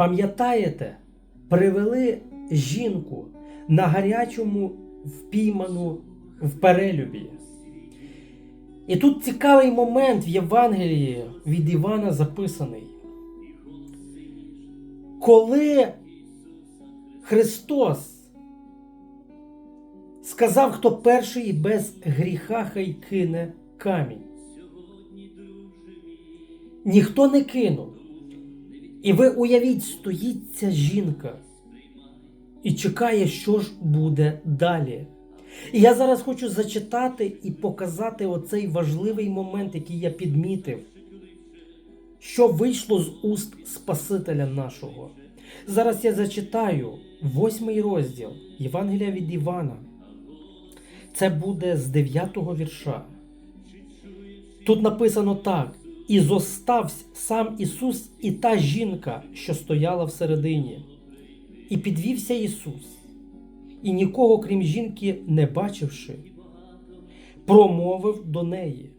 Пам'ятаєте, привели жінку на гарячому впійману в перелюбі. І тут цікавий момент в Євангелії від Івана записаний. Коли Христос сказав, хто перший без гріха хай кине камінь. Ніхто не кинув. І ви уявіть, стоїть ця жінка і чекає, що ж буде далі. І я зараз хочу зачитати і показати оцей важливий момент, який я підмітив, що вийшло з уст Спасителя нашого. Зараз я зачитаю восьмий розділ Євангелія від Івана. Це буде з 9 вірша. Тут написано так: і зостався сам Ісус і та жінка, що стояла всередині. І підвівся Ісус, і нікого, крім жінки, не бачивши, промовив до неї: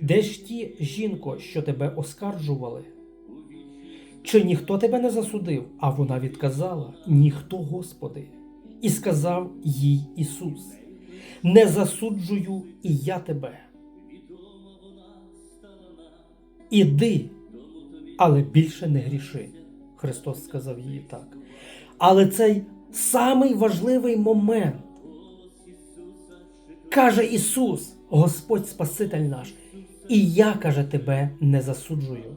Де ж ті, жінко, що тебе оскаржували? Чи ніхто тебе не засудив? А вона відказала: Ніхто, Господи. І сказав їй Ісус: Не засуджую і я тебе. Іди, але більше не гріши. Христос сказав їй так. Але цей самий важливий момент каже Ісус, Господь Спаситель наш, і я, каже, тебе не засуджую.